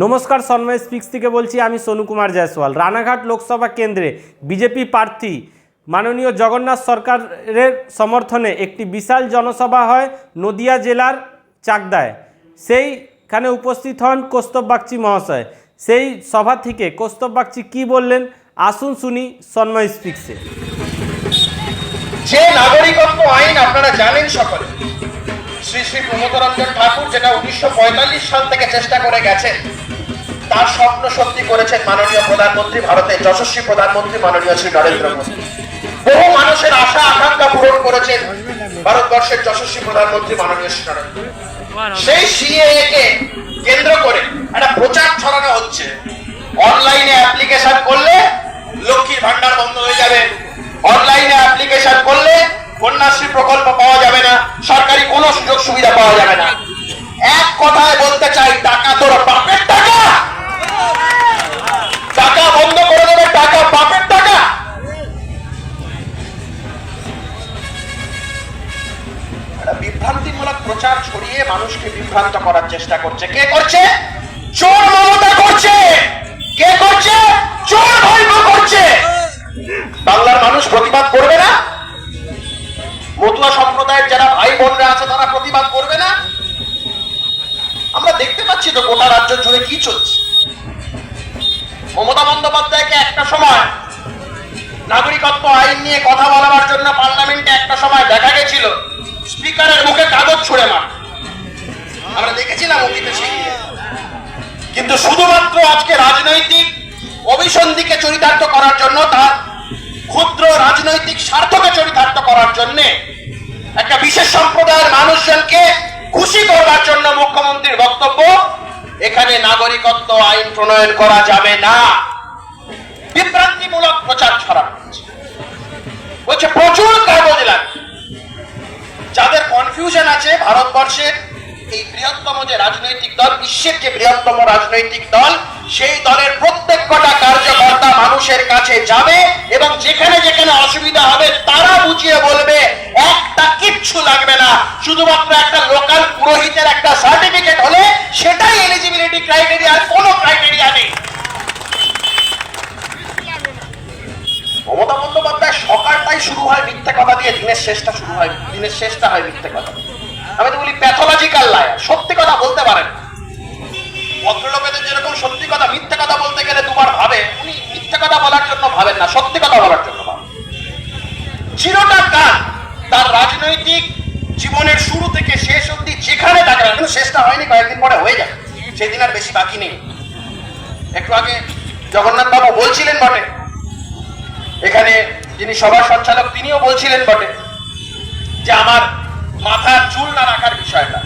নমস্কার, সন্ময় স্পিক্স থেকে বলছি, আমি সোনু কুমার জয়সওয়াল। রানাঘাট লোকসভা কেন্দ্রে বিজেপি প্রার্থী মাননীয় জগন্নাথ সরকারের সমর্থনে একটি বিশাল জনসভা হয় নদিয়া জেলার চাকদায়। সেইখানে উপস্থিত হন কৌস্তব বাগচি মহাশয়। সেই সভা থেকে কৌস্তব বাগচি কী বললেন, আসুন শুনি সন্ময় স্পিক্সে। যে নাগরিকত্ব আইন আপনারা জানেন সকলে, শ্রী শ্রী প্রমোদ রঞ্জন ঠাকুর, যেটা উনিশশো পঁয়তাল্লিশ সাল থেকে চেষ্টা করে গেছেন তার স্বপ্ন সত্যি করেছেন মাননীয় প্রধানমন্ত্রী ভারতের যশস্বী প্রধানমন্ত্রী মাননীয় শ্রী নরেন্দ্র মোদী বহু মানুষের আশা, আকাঙ্ক্ষা পূরণ করেছেন ভারতবর্ষের যশস্বী প্রধানমন্ত্রী মাননীয় শ্রী নরেন্দ্র। সেই সিএএ কে প্রচার ছড়িয়ে মানুষকে বিভ্রান্ত করার চেষ্টা করছে। কে করছে? চোর মমতা করছে! কে করছে? চোর ভাইপো করছে! বাংলার মানুষ প্রতিবাদ করবে না? মতুয়া সম্প্রদায়ের যারা ভাই বোনরা আছে, তারা প্রতিবাদ করবে না? আমরা দেখতে পাচ্ছি তো গোটা রাজ্য জুড়ে কি চলছে। মমতা বন্দ্যোপাধ্যায়কে একটা সময় নাগরিকত্ব আইন নিয়ে কথা বলার জন্য পার্লামেন্টে একটা সময় দেখা গেছিল। স্পিকারের মুখে কাগজ ছুড়ে মার। আমরা দেখেছিলাম অতীতে কিন্তু শুধুমাত্র আজকে রাজনৈতিক অভিসন্ধিকে চরিতার্থ করার জন্য, তার ক্ষুদ্র রাজনৈতিক স্বার্থকে চরিতার্থ করার জন্য একটা বিশেষ সম্প্রদায়ের মানুষজনকে খুশি করবার জন্য মুখ্যমন্ত্রীর বক্তব্য, এখানে নাগরিকত্ব আইন প্রণয়ন করা যাবে না। বিভ্রান্তিমূলক প্রচার ছড়ানো হচ্ছে। বলছে, প্রচুর কাগজ লাগবে। কনফিউশন আছে ভারতবর্ষের এই বৃহত্তম যে রাজনৈতিক দল, বিশ্বের যে বৃহত্তম রাজনৈতিক দল, সেই দলের প্রত্যেক কটা কার্যকর্তা মানুষের কাছে যাবে এবং যেখানে যেখানে অসুবিধা হবে তারা বুঝিয়ে বলবে, একটা কিচ্ছু লাগবে না। শুধুমাত্র একটা লোকাল পুরোহিতের একটা সার্টিফিকেট হলে সেটাই এলিজিবিলিটি ক্রাইটেরিয়া কোনো ক্রাইটেরিয়া নেই। শুরু হয় মিথ্যে কথা দিয়ে, দিনের শেষটা শুরু হয়, দিনের শেষটা হয় মিথ্যে কথা আমি তো বলি প্যাথোলজিক্যাল লায়ার সত্যি কথা বলতে পারেন। ভদ্রলোকেদের যেরকম সত্যি কথা, মিথ্যে কথা বলতে গেলে দুবার ভাবে, উনি মিথ্যে কথা বলার জন্য ভাবেন না, সত্যি কথা বলার জন্য ভাবেন। চিরটা কাল তার রাজনৈতিক জীবনের শুরু থেকে শেষ অবধি যেখানে থাকে কিন্তু শেষটা হয়নি, কয়েকদিন পরে হয়ে যাবে। সেদিন আর বেশি বাকি নেই। একটু আগে জগন্নাথ বাবু বলছিলেন বটে, এখানে যিনি সভা সঞ্চালক, তিনিও বলছিলেন বটে যে আমার মাথার চুল না রাখার বিষয়টা।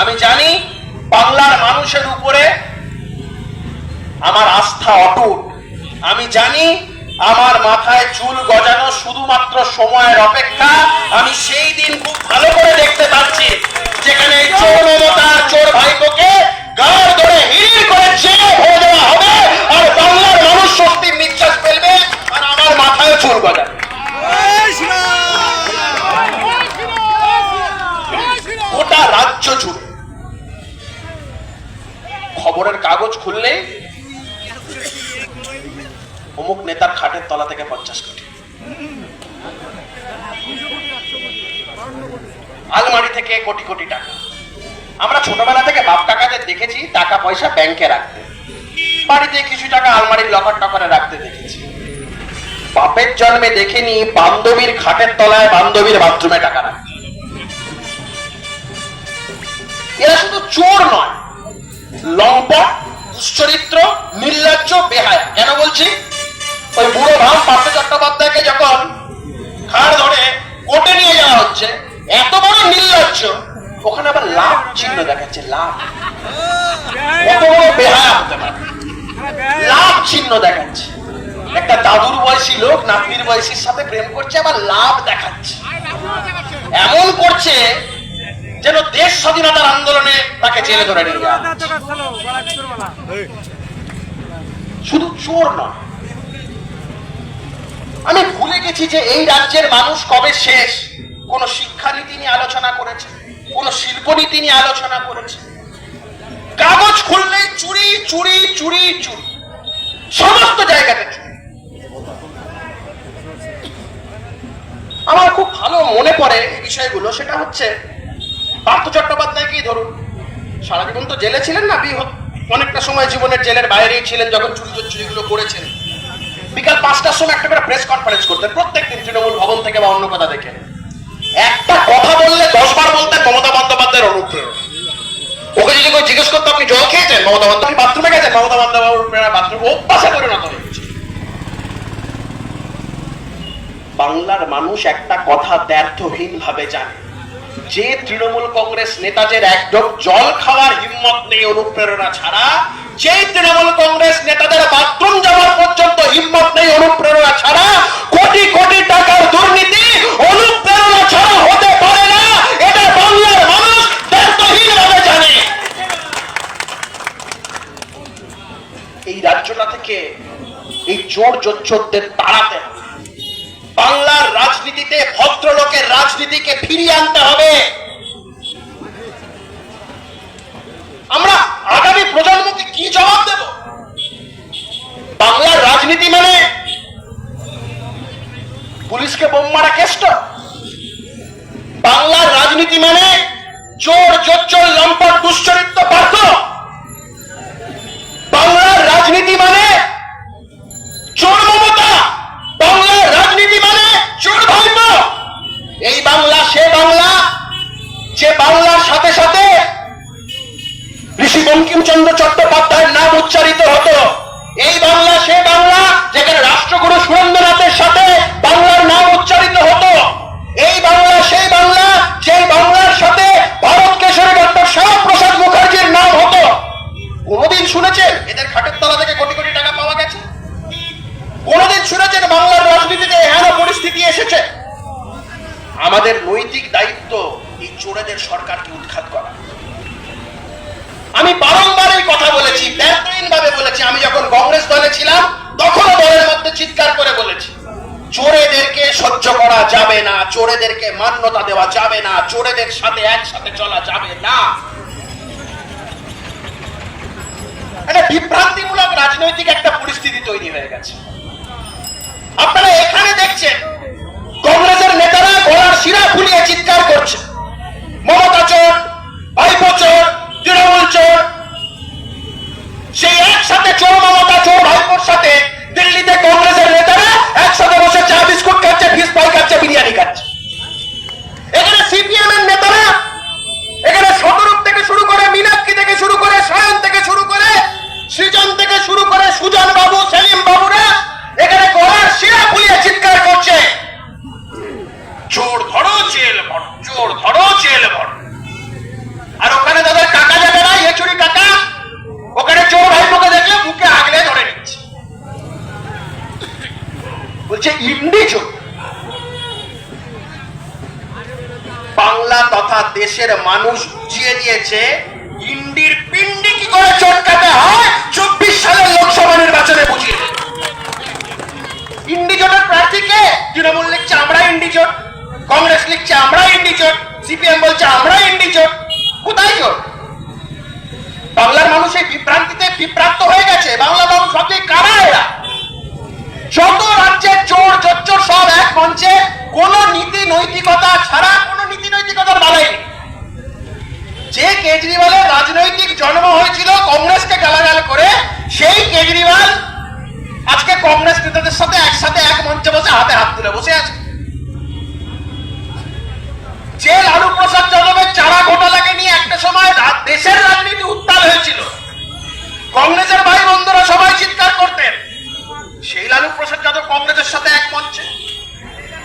আমি জানি বাংলার মানুষের উপরে আমার আস্থা অটুট। আমি জানি আমার মাথায় চুল গজানো শুধুমাত্র সময়ের অপেক্ষা। আমি সেই দিন খুব ভালো করে দেখতে পাচ্ছি যেখানে চোর মমতার চোর ভাইপোকে গাড় ধরে হিড় করে চেয়ে ভরে দেওয়া হবে। আর বাংলার মানুষ আর আমার মাথায় গোটা রাজ্য জুড়ে। খবরের কাগজ খুললে অমুক নেতার খাটের তলা থেকে পঞ্চাশ কোটি। আলমারি থেকে কোটি কোটি টাকা। আমরা ছোটবেলা থেকে বাপ কাকাদের দেখেছি, টাকা পয়সা ব্যাংকে রাখতে। বাড়িতে কিছু টাকা আলমারির লকার টকারে রাখতে দেখেছি। বাপের জন্মে দেখিনি, বান্ধবীর খাটের তলায় বান্ধবীর বাথরুমে টাকা রাখতে এরা শুধু চোর নয়, লম্পট, দুশ্চরিত্র, নির্লজ্জ, বেহায়া। কেন বলছি? ওই বুড়ো ভাব পার্থ চট্টোপাধ্যায়কে যখন ঘাড় ধরে কোটে নিয়ে যাওয়া হচ্ছে, এত বড় নির্লজ্জ, ওখানে আবার লাভ চিহ্ন দেখাচ্ছে, লাভ। কত বড় বেহায়া হতে পারে। লাভ চিহ্ন দেখাচ্ছে। একটা দাদুর বয়সী লোক, নাতনির বয়সীর সাথে প্রেম করছে, আবার লাভ দেখাচ্ছে। এমন করছে যেন দেশ স্বাধীনতার আন্দোলনে তাকে জেলে ধরে নিয়ে শুধু চোর নয়। আমি ভুলে গেছি যে এই রাজ্যের মানুষ কবে শেষ। কোন শিক্ষানীতি নিয়ে আলোচনা করেছে, কোন শিল্পনীতি নিয়ে আলোচনা করেছে। কাগজ খুললেই চুরি চুরি চুরি। সমস্ত জায়গাতে চুরি আমার খুব ভালো মনে পড়ে এই বিষয়গুলো, সেটা হচ্ছে পার্থ চট্টোপাধ্যায়কেই ধরুন। সারা জীবন তো জেলে ছিলেন না বিহ অনেকটা সময় জীবনের জেলের বাইরেই ছিলেন যখন চুরি চুরিগুলো করেছেন। বিকাল পাঁচটার সময় একটা করে প্রেস কনফারেন্স করতেন প্রত্যেক দিন তৃণমূল ভবন থেকে বা অন্য কথা দেখে। একটা কথা বললে দশ বার বলতেন মমতা বন্দ্যোপাধ্যায়ের অনুপ্রেরণা। ওকে যদি কেউ জিজ্ঞেস করতো, আপনি জল খেয়েছেন? মমতা বন্দ্যোপাধ্যায় বাথরুমে গেছেন। মমতা বন্দ্যোপাধ্যায় বাথরুম অভ্যাসে পরিণত হয়ে গেছে বাংলার মানুষ একটা কথা ব্যর্থহীন ভাবে জানে। যে তৃণমূল কংগ্রেস নেতাদের একদম জল খাওয়ার হিম্মত নেই অনুপ্রেরণা ছাড়া যে তৃণমূল কংগ্রেস নেতাদের বাথরুম যাওয়ার পর্যন্ত হিম্মত নেই অনুপ্রেরণা ছাড়া, কোটি কোটি টাকার দুর্নীতি অনুপ্রেরণা ছাড়া হতে পারে না, এটা বাংলার মানুষ ব্যর্থহীন ভাবে জানে। এই রাজ্যটা থেকে এই জোর জোচ্ছরদের রাজনীতিকে ফিরিয়ে আনতে হবে। ሺህ በምቂም চোরেদেরকে মান্যতা দেওয়া যাবে না, চোরেদের সাথে একসাথে চলা যাবে না। একটা বিভ্রান্তিমূলক রাজনৈতিক একটা পরিস্থিতি তৈরি হয়ে গেছে। আপনারা এখানে দেখছেন, কংগ্রেসের নেতারা গলার শিরা ফুলিয়ে চিৎকার করছে মমতা চোর ভাইপো চোর তৃণমূল চোর সেই একসাথে চোর মমতা চোর ভাইপোর সাথে দিল্লিতে কংগ্রেসের নেতারা একসাথে বসে চা বিস্কুট খাচ্ছে ফিস পাই খাচ্ছে বিরিয়ানি খাচ্ছে এখানে সিপিএম এর নেতারা এখানে শতরূপ থেকে শুরু করে মীনাক্ষী থেকে শুরু করে সায়ন থেকে শুরু করে সৃজন থেকে শুরু করে সুজন বাবু সেলিম বাবুরা এখানে গলার শিরা ফুলিয়ে চিৎকার করছে চোর ধরো জেল ভরো চোর ধরো জেল ভরো আর ওখানে তাদের কাকা যাবে না এচুরি কাকা ওখানে চোর ভাইপোকে দেখলে মুখে আগলে ধরে নিচ্ছে বলছে ইন্ডি চোর বাংলা তথা দেশের মানুষ বুঝিয়ে দিয়েছে ইন্ডির পিন্ডি কি করে চটকাতে হয়? চব্বিশ সালের লোকসভা নির্বাচনে বুঝিয়ে দেবে প্রার্থীকে তৃণমূল লিখছে, আমরা কংগ্রেস লিখছে, আমরা সিপিএম বলছে, আমরা কোথায় জোট? বাংলার মানুষ এই বিভ্রান্তিতে বিভ্রান্ত হয়ে গেছে। বাংলা মানুষ ভাবছে কারা এরা? যত রাজ্যের চোর সব এক মঞ্চে। কোন নীতি, নৈতিকতা ছাড়া নৈতিকতার বালাই যে কেজরিওয়ালের রাজনৈতিক জন্ম হয়েছিল কংগ্রেসকে গালাগাল করে, সেই কেজরিওয়াল আজকে কংগ্রেস নেতাদের সাথে একসাথে এক মঞ্চে বসে হাতে হাত তুলে বসে আছে যে লালু প্রসাদ যাদবের চারা ঘোটালাকে নিয়ে একটা সময় রা- দেশের রাজনীতি উত্তাল হয়েছিল কংগ্রেসের ভাই বন্ধুরা সবাই চিৎকার করতেন সেই লালু প্রসাদ যাদব কংগ্রেসের সাথে এক মঞ্চে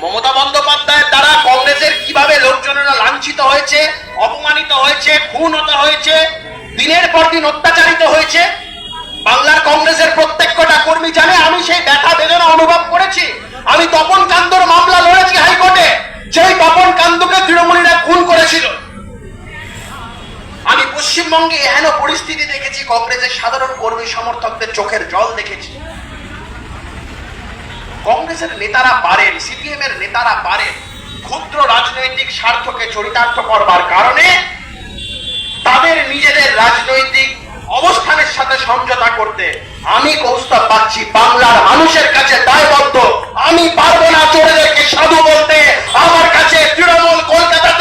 মমতা বন্দ্যোপাধ্যায়ের দ্বারা কংগ্রেসের কীভাবে লোকজনেরা লাঞ্ছিত হয়েছে, অপমানিত হয়েছে, খুন হতে হয়েছে, দিনের পর দিন অত্যাচারিত হয়েছে। বাংলার কংগ্রেসের প্রত্যেকটা কর্মী জানে, আমি সেই ব্যথা বেদনা অনুভব করেছি। আমি তপন কান্দর মামলা লড়েছি হাইকোর্টে, যেই তপন কান্দকে তৃণমূলীরা খুন করেছিল। আমি পশ্চিমবঙ্গে এহেন পরিস্থিতি দেখেছি, কংগ্রেসের সাধারণ কর্মী সমর্থকদের চোখের জল দেখেছি। কংগ্রেসের নেতারা পারেন সিপিএম এর নেতারা পারেন ক্ষুদ্র রাজনৈতিক স্বার্থকে চরিতার্থ করবার কারণে তাদের নিজেদের রাজনৈতিক অবস্থানের সাথে সমঝোতা করতে আমি কৌস্তব পাচ্ছি। বাংলার মানুষের কাছে দায়বদ্ধ। আমি পারব না চোরেদেরকে সাধু বলতে। আমার কাছে তৃণমূল কলকাতাতেও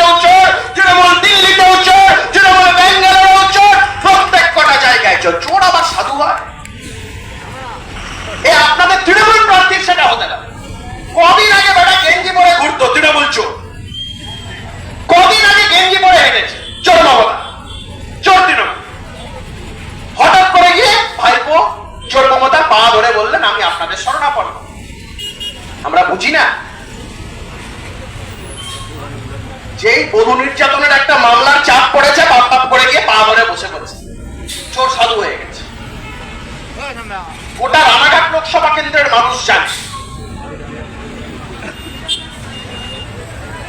আমি আপনাদের শরণাপন্ন। আমরা বুঝি না যেই বধূ নির্যাতনের একটা মামলার চাপ পড়েছে বাপ বাপ করে গিয়ে পা ধরে বসে পড়েছে। চোর সাধু হয়ে গেছে। গোটা রানাঘাট লোকসভা কেন্দ্রের মানুষ জানে।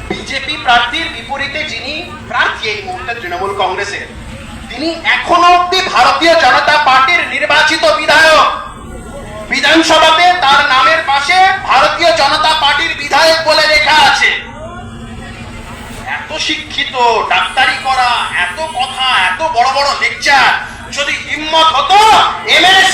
বিজেপি প্রার্থীর বিপরীতে যিনি প্রার্থী, এই মুহূর্তে তৃণমূল কংগ্রেসের, তিনি এখনও অব্দি ভারতীয় জনতা পার্টির নির্বাচিত বিধায়ক। বিধানসভাতে তার নামের পাশে ভারতীয় জনতা পার্টির বিধায়ক বলে লেখা আছে। এত শিক্ষিত, ডাক্তারি করা, এত কথা, এত বড় বড় লেকচার যদি হিম্মত হতো এমএলএ